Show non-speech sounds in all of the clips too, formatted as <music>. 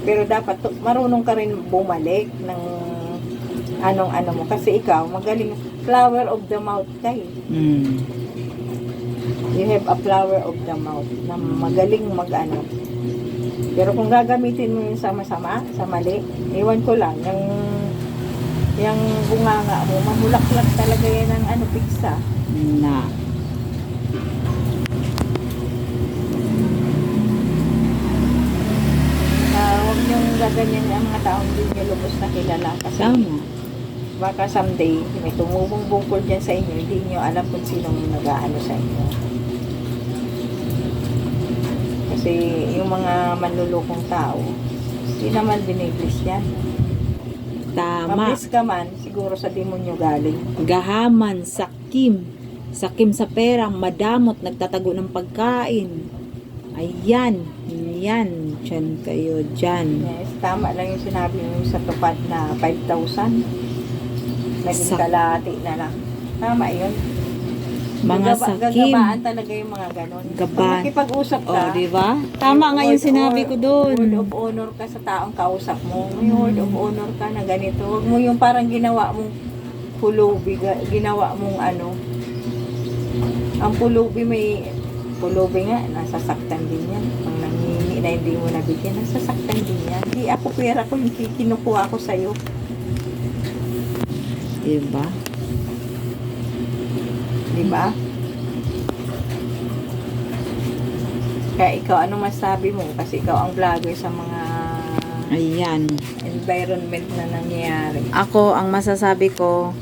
Pero dapat marunong ka rin bumalik ng anong ano mo. Kasi ikaw, magaling, flower of the mouth ka eh. Mm. You have a flower of the mouth na magaling mag ano. Pero kung gagamitin mo yung sama-sama, sa mali, iwan ko lang, yung yung bunganga mo, mamulaklak talaga yan ng ano, piksa. Na huwag niyong gaganyan ang mga taong hindi niyo lubos na kilala. Kasi Tama. baka someday, may tumubong bungkol dyan sa inyo, hindi niyo alam kung sinong nag-aano sa inyo. Kasi yung mga manlulukong tao, hindi naman biniblis yan. Tama. Mablis ka man, siguro sa demonyo galing. Gahaman, sakim. Sakim sa perang, madamot, nagtatago ng pagkain. Ayan. Yan. Diyan kayo. Diyan. Yes, tama lang yung sinabi mo sa tupad na 5,000. Naging kalahati na lang. Tama yun. Mga Gagaba- sakim. Gagabaan talaga yung mga ganon. Gaba- Pag nakipag-usap O, ka, di ba? Tama nga yung sinabi ko doon. Word of honor ka sa taong kausap mo. May word of honor ka na ganito. Huwag mo yung parang ginawa mong pulubi, ginawa mong ano. Ang pulubi may, pulubi nga, nasasaktan din yan. Pag nangingi na hindi mo nabigyan, nasasaktan din yan. Di ako pera ko, ki- kinukuha ko sa'yo. Di ba? Di ba? Kaya ikaw, ano masabi mo? Kasi ikaw ang vlogger sa mga Ayan. environment na nangyayari. Ako, ang masasabi ko,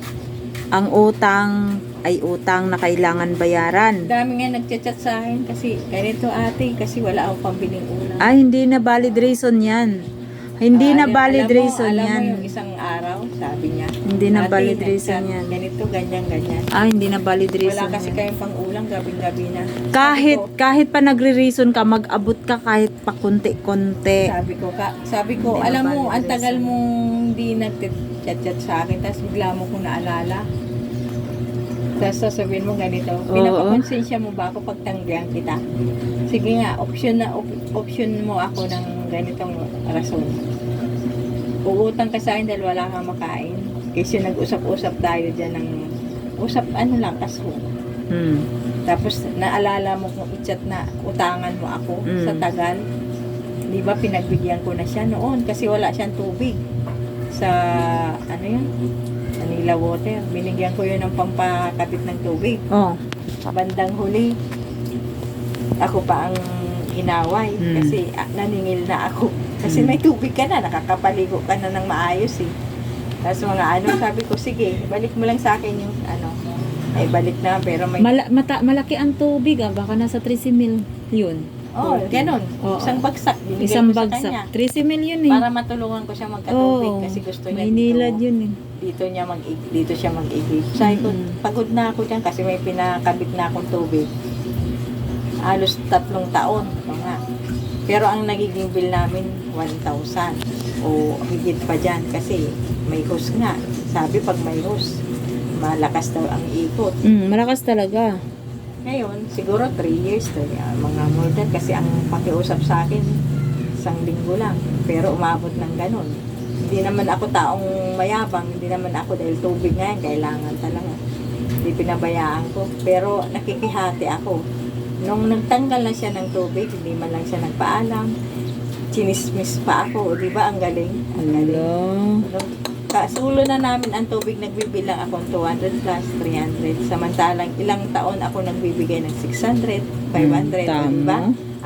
ang utang ay utang na kailangan bayaran. Dami nga nagchat-chat sa akin kasi ganito ate, kasi wala akong pambiling ulam. Ay, hindi na valid reason yan. Hindi Ah, na alam- valid alam mo- reason alam yan. mo yung isang araw, sabi niya. Hindi na "Ate, valid reason yan. Ganito, ganyan, ganyan. Ah, hindi na valid Wala reason kasi yan. kayong pang-ulam, gabing-gabi na. Kahit, ko, kahit pa nagre-reason ka, mag-abot ka kahit pa konti-konti. sabi ko, ka, sabi ko, Hindi na alam mo, valid ang tagal mong hindi nag-chat-chat sa akin, tapos bigla mo kong naalala. Tapos sasabihin mo ganito, Oo. pinapakonsensya mo ba ako pag tanggihan kita? Sige nga, option na op- option mo ako ng ganitong rason. Uutang ka sa akin dahil wala kang makain. Kasi nag-usap-usap tayo dyan ng usap ano lang, kaso. Hmm. Tapos naalala mo kung i-chat na utangan mo ako Mm. sa tagal. Di ba pinagbigyan ko na siya noon kasi wala siyang tubig sa ano yun? Manila Water. Binigyan ko yun ng pampakabit ng tubig. Oh, Bandang huli, ako pa ang inaway Mm. kasi ah, naningil na ako. Kasi Mm. may tubig ka na, nakakapaligo ka na ng maayos eh. Tapos mga ano, sabi ko, sige, balik mo lang sa akin yung ano, ay balik na, pero may Mala- mata- malaki ang tubig ah. Baka nasa 30 mil yun. Oh, ganun. Oo. Isang bagsak. Binigay Isang ko sa kanya. bagsak. 30 mil yun eh. Para matulungan ko siya magkatubig Oo. kasi gusto niya Maynilad dito, yun eh. dito niya mag dito siya mag-igib. Sabi ko, Mm. pagod na ako diyan kasi may pinakabit na akong tubig. Halos tatlong taon. Mga. Pero ang nagiging bill namin 1,000 o higit pa dyan kasi may hose nga. Sabi pag may hose, malakas daw ang ikot. Mm, malakas talaga. Ngayon, siguro 3 years to. Yeah, mga more than kasi ang pakiusap sa akin, isang linggo lang. Pero umabot ng ganun. Hindi naman ako taong mayabang. Hindi naman ako dahil tubig nga yan, kailangan talaga. Hindi pinabayaan ko. Pero nakikihati ako. Nung nagtanggal na siya ng tubig, hindi man lang siya nagpaalam. Chinismis pa ako. Di ba? Ang galing. Ang galing. Hello. Kasulo na namin ang tubig, nagbibilang ako ng 200 plus 300. Samantalang ilang taon ako nagbibigay ng 600, 500. Mm, diba?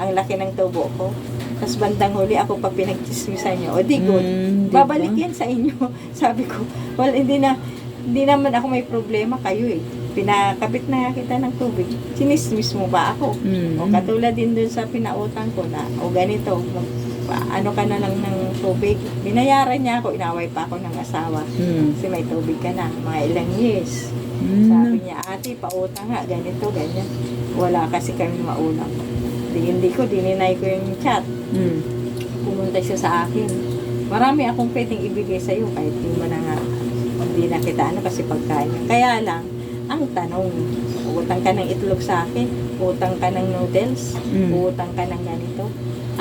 Ang laki ng tubo ko. Tapos bandang huli ako pa pinagchismisan niyo. O di good. Mm, Babalik ba? yan sa inyo. <laughs> Sabi ko, well, hindi na, hindi naman ako may problema kayo eh. Pinakabit na kita ng tubig. Sinismis mo ba ako? Mm. O katulad din dun sa pinautang ko na, o ganito, mag- ano ka na lang ng tubig. Binayaran niya ako, inaway pa ako ng asawa. Mm. Kasi may tubig ka na, mga ilang years. Mm. Sabi niya, ate, pautang nga, ganito, ganyan. Wala kasi kami maulang. Di, hindi ko, dininay ko yung chat. Mm. Pumunta siya sa akin. Marami akong pwedeng ibigay sa iyo kahit di mo na nga, hindi na kita ano kasi pagkain. Kaya lang, ang tanong, utang ka ng itlog sa akin, utang ka ng noodles, Mm. utang ka ng ganito.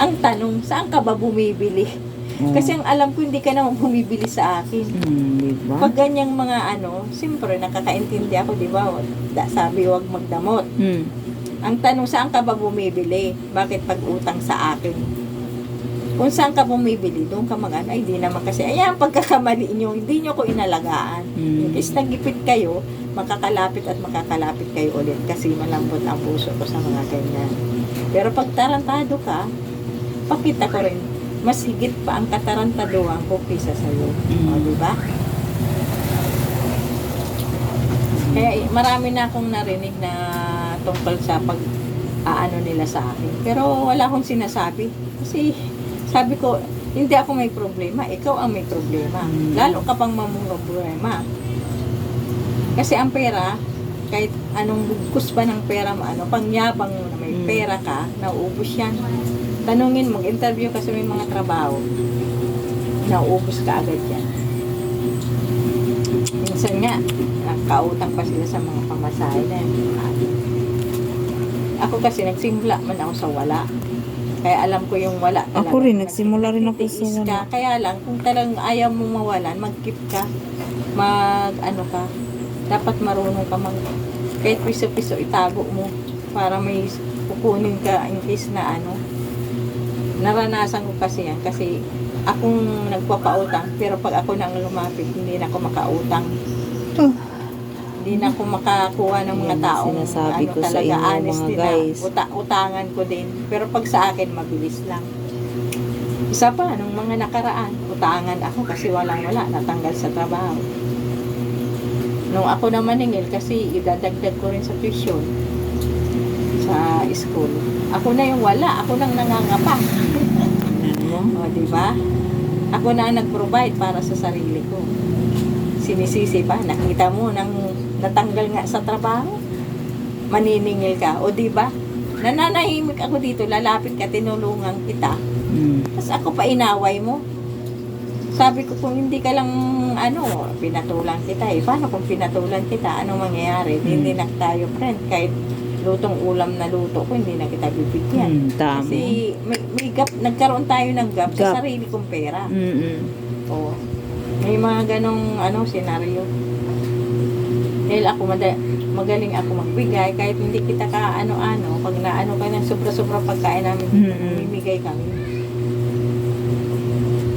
Ang tanong, saan ka ba bumibili Oo. Kasi ang alam ko, hindi ka naman bumibili sa akin. Hmm, di ba? Pag ganyang mga ano, siyempre nakakaintindi ako, di ba? Sabi wag magdamot. Hmm. Ang tanong, saan ka ba bumibili? Bakit pag utang sa akin? Kung saan ka bumibili, doon ka mag ay di naman kasi, ayan, pagkakamali nyo, hindi nyo ko inalagaan. Hmm. Imbis nagipit kayo, makakalapit at makakalapit kayo ulit kasi malambot ang puso ko sa mga ganyan. Pero pag tarantado ka, pakita ko rin, mas higit pa ang katarantaduhan ko kaysa sa'yo. Mm. O, di ba? Kaya eh, marami na akong narinig na tungkol sa pag aano nila sa akin. Pero wala akong sinasabi. Kasi sabi ko, hindi ako may problema, ikaw ang may problema. Mm. Lalo ka pang mamumroblema. Kasi ang pera, kahit anong bugkos pa ng pera ano, pangyabang mo na may. Pera ka, nauubos yan. Tanungin, mag-interview ka sa may mga trabaho, nauubos ka agad yan. Minsan nga, nakautang pa sila sa mga pamasahe na. Ako kasi nagsimula man ako sa wala. Kaya alam ko yung wala talaga. Ako rin, nagsimula rin ako sa wala. ka. Kaya lang, kung talagang ayaw mo mawalan, mag-keep ka. Mag, ano ka, dapat marunong ka mag, kahit piso-piso itago mo para may kukunin ka in case na ano. Naranasan ko kasi yan kasi akong nagpapautang pero pag ako nang lumapit hindi na ako makautang. Oh. Hindi na ako makakuha ng mga taong sinasabi ano, ko sa talaga inyo, honest mga guys. na uta- utangan ko din. Pero pag sa akin mabilis lang. Isa pa, nung mga nakaraan, utangan ako kasi walang wala, natanggal sa trabaho. Nung ako na maningil, kasi idadagdag ko rin sa tuition sa school. Ako na yung wala, ako nang nangangapa. <laughs> O, di ba? Ako na ang nag-provide para sa sarili ko. Sinisisi pa, nakita mo nang natanggal nga sa trabaho. Maniningil ka. O, di ba? Nananahimik ako dito, lalapit ka, tinulungan kita. Hmm. Tapos ako pa inaway mo. Sabi ko, kung hindi ka lang, ano, pinatulan kita eh. Paano kung pinatulan kita? Anong mangyayari? Hmm. Hindi na tayo friend. Kahit lutong ulam na luto ko, hindi na kita bibigyan. Hmm, tama. Kasi may, may gap, nagkaroon tayo ng gap, Gap. sa sarili kong pera. Mm-mm. Oo. May mga ganong ano, senaryo. Dahil ako mada, magaling ako magbigay kahit hindi kita ka ano-ano, pag naano ka ng sobra-sobra pagkain namin, Mm-mm. bibigay kami.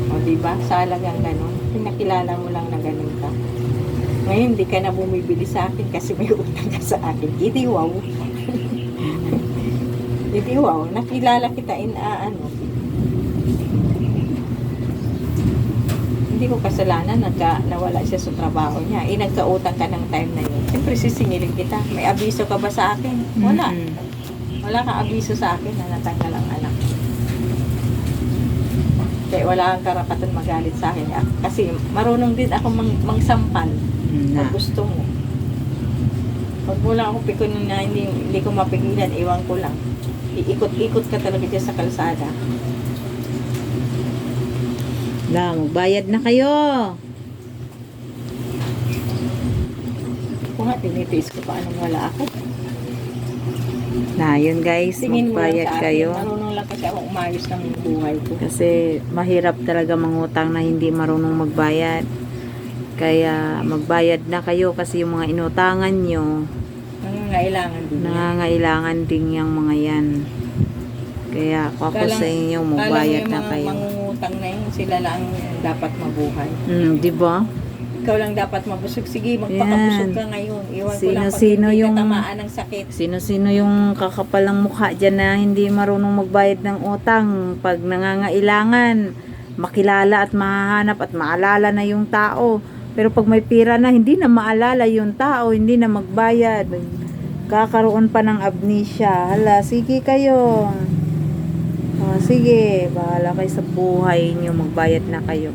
O diba? Salagang ganon. Pinakilala mo lang na ganon ka. Ngayon, hindi ka na bumibili sa akin kasi may utang ka sa akin. Hindi wow. Hindi wow. Nakilala kita in ah, ano. Hindi ko kasalanan nagka, nawala siya sa trabaho niya. Eh, nagkautang ka ng time na yun. Siyempre, sisingilin kita. May abiso ka ba sa akin? Wala. Mm-mm. Wala kang abiso sa akin na natanggal ang anak. Kaya wala kang karapatan magalit sa akin. Ah, Kasi marunong din ako mang, mangsampal Mm, Na. gusto mo. Pag wala ako pikon na hindi, hindi ko mapigilan, iwan ko lang. Iikot-ikot ka talaga dyan sa kalsada. La, magbayad na kayo. Kung nga, tinitiis ko pa anong wala ako. Na, yun guys, Tingin lang magbayad akin, kayo. marunong lang kasi ako umayos ng buhay ko. Kasi mahirap talaga mangutang na hindi marunong magbayad. Kaya magbayad na kayo kasi yung mga inutangan nyo, Nangangailangan din. yan. nangangailangan din yung mga yan. Kaya ako, ako Kala- sa inyo, Kala magbayad na mga kayo. mangungutang na yun, sila lang dapat mabuhay. Mm, di ba? Ikaw lang dapat mabusog. Sige, magpakabusog ka ngayon. Iwan ko lang pag Sino-sino hindi yung- tamaan ng sakit. Sino-sino yung kakapalang mukha dyan na hindi marunong magbayad ng utang pag nangangailangan, makilala at mahahanap at maalala na yung tao. Pero pag may pira na, hindi na maalala yung tao, hindi na magbayad. Kakaroon pa ng amnesia. Hala, sige kayo. Ah, sige, bahala kayo sa buhay nyo, magbayad na kayo.